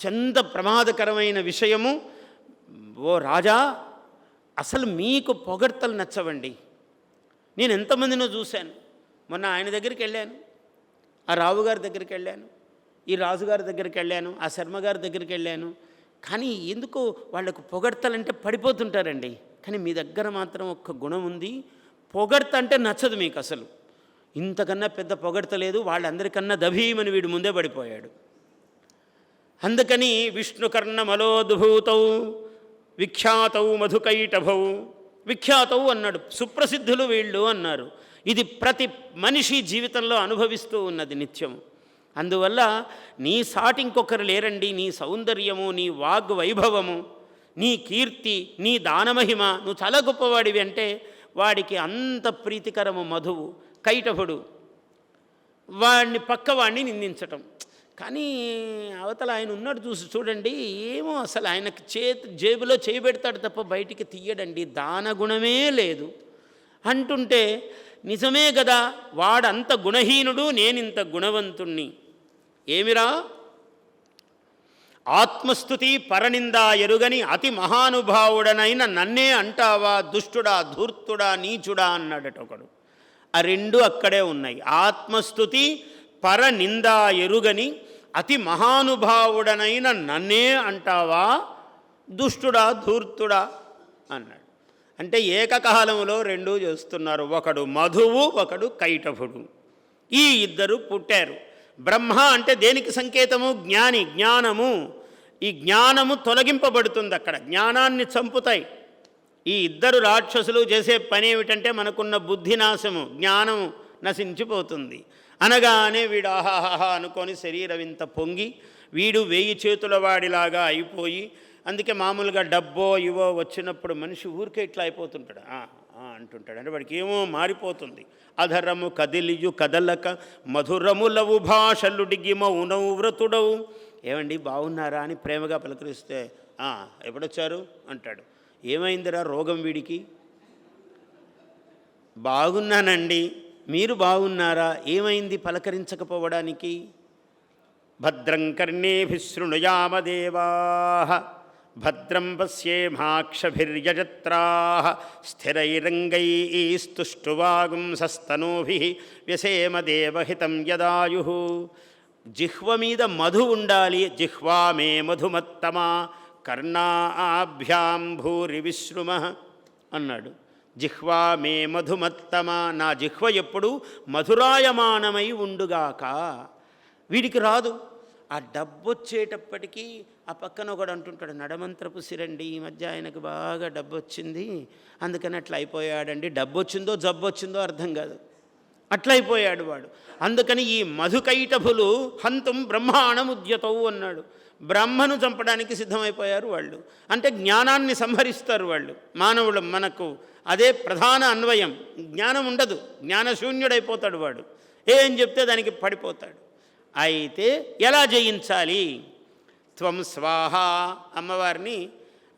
అత్యంత ప్రమాదకరమైన విషయము ఓ రాజా అసలు మీకు పొగడ్తలు నచ్చవండి. నేను ఎంతమందినో చూశాను. మొన్న ఆయన దగ్గరికి వెళ్ళాను. ఆ రావు గారి దగ్గరికి వెళ్ళాను. ఈ రాజుగారి దగ్గరికి వెళ్ళాను. ఆ శర్మ గారి దగ్గరికి వెళ్ళాను. కానీ ఎందుకు వాళ్ళకు పొగడ్తలంటే పడిపోతుంటారండి. కానీ మీ దగ్గర మాత్రం ఒక్క గుణం ఉంది. పొగడ్త అంటే నచ్చదు మీకు అసలు. ఇంతకన్నా పెద్ద పొగడ్త లేదు. వాళ్ళందరికన్నా దభీమని వీడు ముందే పడిపోయాడు. అందుకని విష్ణుకర్ణ మలోద్భూతౌ విఖ్యాతౌ మధుకైటభౌ. విఖ్యాతవు అన్నాడు సుప్రసిద్ధులు వీళ్ళు అన్నారు. ఇది ప్రతి మనిషి జీవితంలో అనుభవిస్తూ ఉన్నది నిత్యం అందువల్ల నీ సాటి ఇంకొకరు లేరండి నీ సౌందర్యము నీ వాగ్ వైభవము నీ కీర్తి నీ దానమహిమ నువ్వు చాలా గొప్పవాడివి అంటే వాడికి అంత ప్రీతికరము మధువు కైటభుడు. వాడిని పక్కవాడిని నిందించటం. కానీ అవతల ఆయన ఉన్నాడు చూసి చూడండి ఏమో అసలు ఆయనకి చేతి జేబులో చేయబెడతాడు తప్ప బయటికి తీయడండి దాన గుణమే లేదు. అంటుంటే నిజమే కదా వాడంత గుణహీనుడు నేనింత గుణవంతుణ్ణి. ఏమిరా? ఆత్మస్థుతి పరనిందా ఎరుగని అతి మహానుభావుడనైన నన్నే అంటావా దుష్టుడా ధూర్తుడా నీచుడా అన్నాడట ఒకడు. ఆ రెండు అక్కడే ఉన్నాయి. ఆత్మస్థుతి పరనిందా ఎరుగని అతి మహానుభావుడనైన నన్నే అంటావా? దుష్టుడా ధూర్తుడా? అన్నాడు. అంటే ఏకకాలంలో రెండూ చేస్తున్నారు. ఒకడు మధువు ఒకడు కైటభుడు. ఈ ఇద్దరు పుట్టారు. బ్రహ్మ అంటే దేనికి సంకేతము? జ్ఞాని జ్ఞానము. ఈ జ్ఞానము తొలగింపబడుతుంది అక్కడ. జ్ఞానాన్ని చంపుతాయి. ఈ ఇద్దరు రాక్షసులు చేసే పని ఏమిటంటే మనకున్న బుద్ధినాశము జ్ఞానము నశించిపోతుంది. అనగానే వీడు ఆహాహాహా అనుకొని శరీరం ఇంత పొంగి వీడు వేయి చేతుల వాడిలాగా అయిపోయి అందుకే మామూలుగా డబ్బో ఇవో వచ్చినప్పుడు మనిషి ఊరికే ఇట్లా అయిపోతుంటాడు. అంటుంటాడు. అంటే వాడికి ఏమో మారిపోతుంది. అధరము కదిలియు కదలక మధురములవు భాషలుడిగి మౌనవు వ్రతుడవు. ఏమండి బాగున్నారా అని ప్రేమగా పలకరిస్తే ఎప్పుడొచ్చారు? అంటాడు. ఏమైందిరా రోగం వీడికి? బాగున్నానండి. మీరు బాగున్నారా? ఏమైంది పలకరించకపోవడానికి? భద్రం కర్ణేభిశృణుయామదేవా భద్రం పశ్యేమాక్షభిర్యజత్రా స్థిరైరంగైస్తుష్టువాగుంసస్తనూభి వ్యసేమ దేవహితం యదాయు. జిహ్వ మీద మధు ఉండాలి జిహ్వా మే మధుమత్తమా కర్ణాభ్యాం భూరి విశ్రుమ అన్నాడు. జిహ్వా మే మధుమత్తమా. నా జిహ్వ ఎప్పుడు మధురాయమానమై ఉండుగాక. వీడికి రాదు. ఆ డబ్బు వచ్చేటప్పటికీ ఆ పక్కన ఒకడు అంటుంటాడు నడమంత్రపు సిరండి ఈ మధ్య ఆయనకు బాగా డబ్బు వచ్చింది అందుకని అట్లా అయిపోయాడండి. డబ్బు వచ్చిందో జబ్బు వచ్చిందో అర్థం కాదు. అట్లయిపోయాడు వాడు. అందుకని ఈ మధుకైటభులు హంతం బ్రహ్మాణముద్యతవు అన్నాడు. బ్రహ్మను చంపడానికి సిద్ధమైపోయారు వాళ్ళు. అంటే జ్ఞానాన్ని సంహరిస్తారు వాళ్ళు. మానవులు మనకు అదే ప్రధాన అన్వయం. జ్ఞానం ఉండదు. జ్ఞానశూన్యుడైపోతాడు వాడు. ఏం చెప్తే దానికి పడిపోతాడు. అయితే ఎలా జయించాలి? త్వం స్వాహ అమ్మవారిని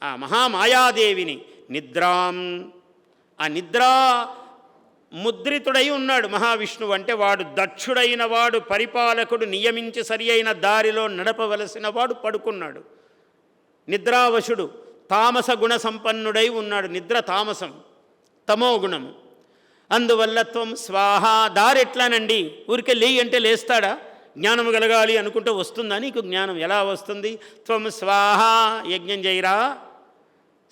ఆ మహామాయాదేవిని నిద్రాం. ఆ నిద్రా ముద్రితుడై ఉన్నాడు మహావిష్ణువు అంటే వాడు దక్షుడైన వాడు పరిపాలకుడు నియమించి సరి అయిన దారిలో నడపవలసిన వాడు పడుకున్నాడు. నిద్రావశుడు తామస గుణ సంపన్నుడై ఉన్నాడు. నిద్ర తామసం తమో గుణము. అందువల్ల త్వం స్వాహ దారెట్లానండి ఊరికే లేయి అంటే లేస్తాడా? జ్ఞానం కలగాలి అనుకుంటే వస్తుందా నీకు జ్ఞానం? ఎలా వస్తుంది? త్వం స్వాహ యజ్ఞం చేయరా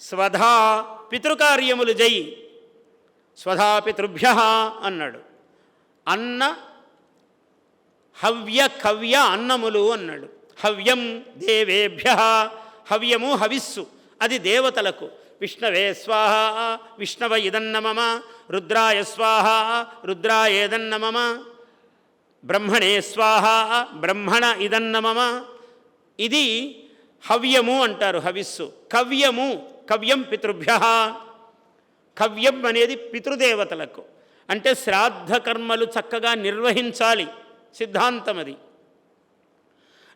స్వధా పితృకార్యములు జై. స్వధాపితృభ్య అన్నాడు. అన్న హవ్య కవ్య అన్నములు అన్నాడు. హవ్యం దేవేభ్య హవ్యము హవిస్సు అది దేవతలకు. విష్ణవే స్వాహ విష్ణవ ఇదన్నమమ రుద్రాయ స్వాహ రుద్రాయేదన్నమమ బ్రహ్మణే స్వాహ బ్రహ్మణ ఇదన్నమమ. ఇది హవ్యము అంటారు హవిస్సు. కవ్యము కవ్యం పితృభ్య. కవ్యం అనేది పితృదేవతలకు. అంటే శ్రాద్ధ కర్మలు చక్కగా నిర్వహించాలి. సిద్ధాంతం అది.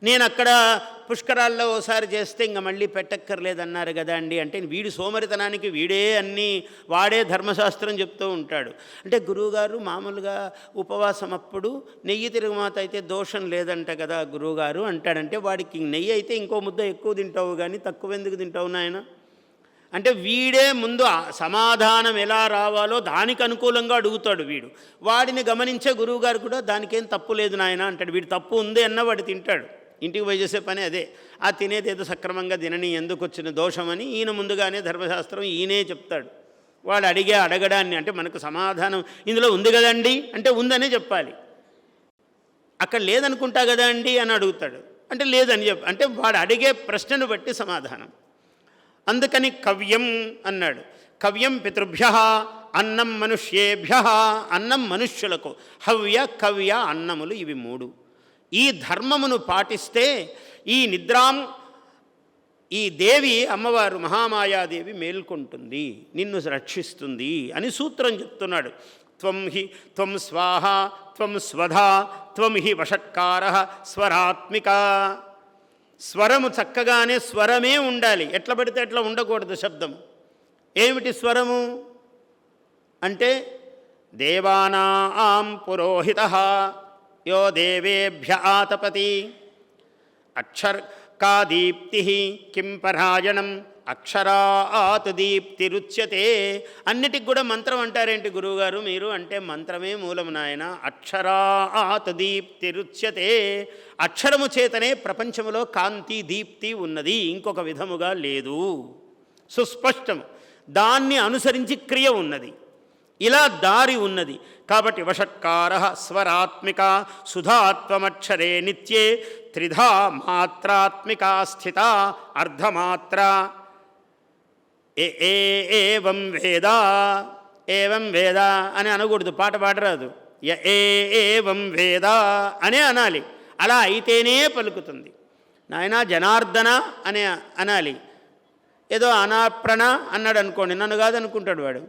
నేను అక్కడ పుష్కరాల్లో ఓసారి చేస్తే ఇంకా మళ్ళీ పెట్టక్కర్లేదన్నారు కదా అండి. అంటే వీడి సోమరితనానికి వీడే అన్నీ వాడే ధర్మశాస్త్రం చెప్తూ ఉంటాడు. అంటే గురువుగారు మామూలుగా ఉపవాసం అప్పుడు నెయ్యి తిరుగుమాత అయితే దోషం లేదంట కదా గురువుగారు అంటాడంటే వాడికి నెయ్యి అయితే ఇంకో ముద్ద ఎక్కువ తింటావు కానీ తక్కువ ఎందుకు తింటావు నాయన? అంటే వీడే ముందు సమాధానం ఎలా రావాలో దానికి అనుకూలంగా అడుగుతాడు వీడు. వాడిని గమనించే గురువుగారు కూడా దానికేం తప్పు లేదు నాయన అంటాడు. వీడు తప్పు ఉంది అన్న వాడు తింటాడు. ఇంటికి పోయి చేసే పని అదే. ఆ తినేది ఏదో సక్రమంగా తినని ఎందుకు వచ్చిన దోషమని ఈయన ముందుగానే ధర్మశాస్త్రం ఈయనే చెప్తాడు. వాడు అడిగే అడగడాన్ని అంటే మనకు సమాధానం ఇందులో ఉంది కదండి అంటే ఉందనే చెప్పాలి. అక్కడ లేదనుకుంటా కదా అండి అని అడుగుతాడు. అంటే లేదని చెప్ప అంటే వాడు అడిగే ప్రశ్నను బట్టి సమాధానం. అందుకని కవ్యం అన్నాడు. కవ్యం పితృభ్య అన్నం మనుష్యేభ్య అన్నం మనుష్యులకు. హవ్య కవ్య అన్నములు ఇవి మూడు. ఈ ధర్మమును పాటిస్తే ఈ నిద్రాం ఈ దేవి అమ్మవారు మహామాయాదేవి మేల్కొంటుంది నిన్ను రక్షిస్తుంది అని సూత్రం చెప్తున్నాడు. త్వం హి త్వం స్వాహ త్వం స్వధా త్వం హి వషట్కార స్వరాత్మిక. స్వరము చక్కగానే స్వరమే ఉండాలి. ఎట్లా పడితే ఎట్లా ఉండకూడదు శబ్దం. ఏమిటి స్వరము? అంటే దేవానాం పురోహిత యో దేవేభ్య ఆతపతి. అక్షర్ కా కిం పరాయణం అక్షరాత్ దీప్తిరుచ్యతే. అన్నిటికి కూడా మంత్రం అంటారేంటి గురువుగారు? మీరు అంటే మంత్రమే మూలము నాయన. అక్షరాత్ దీప్తిరుచ్యతే. అక్షరము చేతనే ప్రపంచములో కాంతి దీప్తి ఉన్నది. ఇంకొక విధముగా లేదు. సుస్పష్టము. దాన్ని అనుసరించి క్రియ ఉన్నది. ఇలా దారి ఉన్నది. కాబట్టి వషట్కార స్వరాత్మిక సుధాత్వమక్షరే నిత్యే. త్రిధా మాత్రాత్మికా స్థిత అర్ధమాత్ర. ఏ ఏ ఏవం వేద ఏవం వేద అని అనకూడదు పాట పాడరాదు. య ఏ ఏవం వేద అనే అనాలి. అలా అయితేనే పలుకుతుంది. నాయన జనార్దన అనే అనాలి. ఏదో అనాప్రణ అన్నాడు అనుకోండి నన్ను కాదనుకుంటాడు వాడు.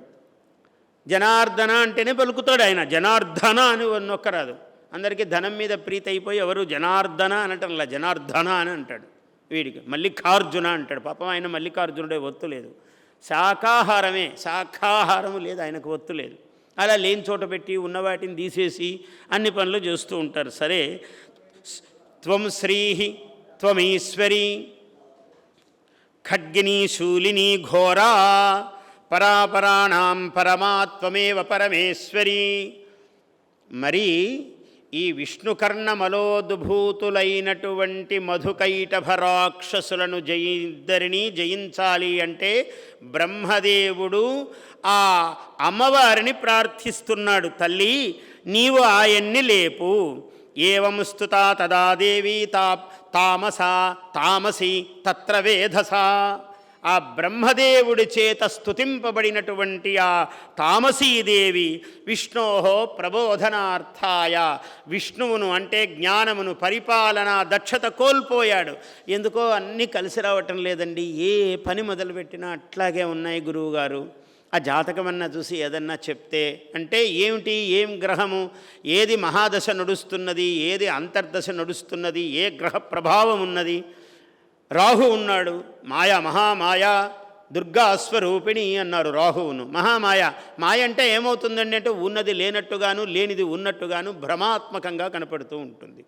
జనార్దన అంటేనే పలుకుతాడు ఆయన. జనార్దన అని నొక్కరాదు. అందరికీ ధనం మీద ప్రీతి అయిపోయి ఎవరు జనార్దన అనటంలా జనార్దన అని అంటాడు వీడికి. మల్లికార్జున అంటాడు. పాపం ఆయన మల్లికార్జునుడే ఒత్తు లేదు. శాకాహారమే శాఖాహారము లేదు ఆయనకు ఒత్తు లేదు. అలా లేని చోట పెట్టి ఉన్న వాటిని తీసేసి అన్ని పనులు చేస్తూ ఉంటారు. సరే త్వం శ్రీ త్వమీశ్వరి ఖడ్గిని శూలిని ఘోరా పరాపరాణం పరమాత్వమేవ పరమేశ్వరి. మరి ఈ విష్ణుకర్ణమలోద్భూతులైనటువంటి మధుకైటభ రాక్షసులను జయిద్దరిని జయించాలి అంటే బ్రహ్మదేవుడు ఆ అమ్మవారిని ప్రార్థిస్తున్నాడు తల్లి నీవు ఆయన్ని లేపు. ఏవంస్తుత తదా దేవి తా తామసా తామసి తత్ర వేధసా. ఆ బ్రహ్మదేవుడి చేత స్తుతింపబడినటువంటి ఆ తామసీదేవి విష్ణోహో ప్రబోధనార్థాయ. విష్ణువును అంటే జ్ఞానమును పరిపాలన దక్షత కోల్పోయాడు. ఎందుకో అన్నీ కలిసి రావటం లేదండి. ఏ పని మొదలుపెట్టినా అట్లాగే ఉన్నాయి గురువుగారు. ఆ జాతకమన్నా చూసి ఏదన్నా చెప్తే అంటే ఏమిటి ఏం గ్రహము ఏది మహాదశ నడుస్తున్నది ఏది అంతర్దశ నడుస్తున్నది ఏ గ్రహ ప్రభావం ఉన్నది రాహు ఉన్నాడు. మాయా మహామాయ దుర్గా స్వరూపిణి అన్నారు రాహువును. మహామాయ మాయ అంటే ఏమవుతుందండి అంటే ఉన్నది లేనట్టుగాను లేనిది ఉన్నట్టుగాను భ్రమాత్మకంగా కనపడుతూ ఉంటుంది.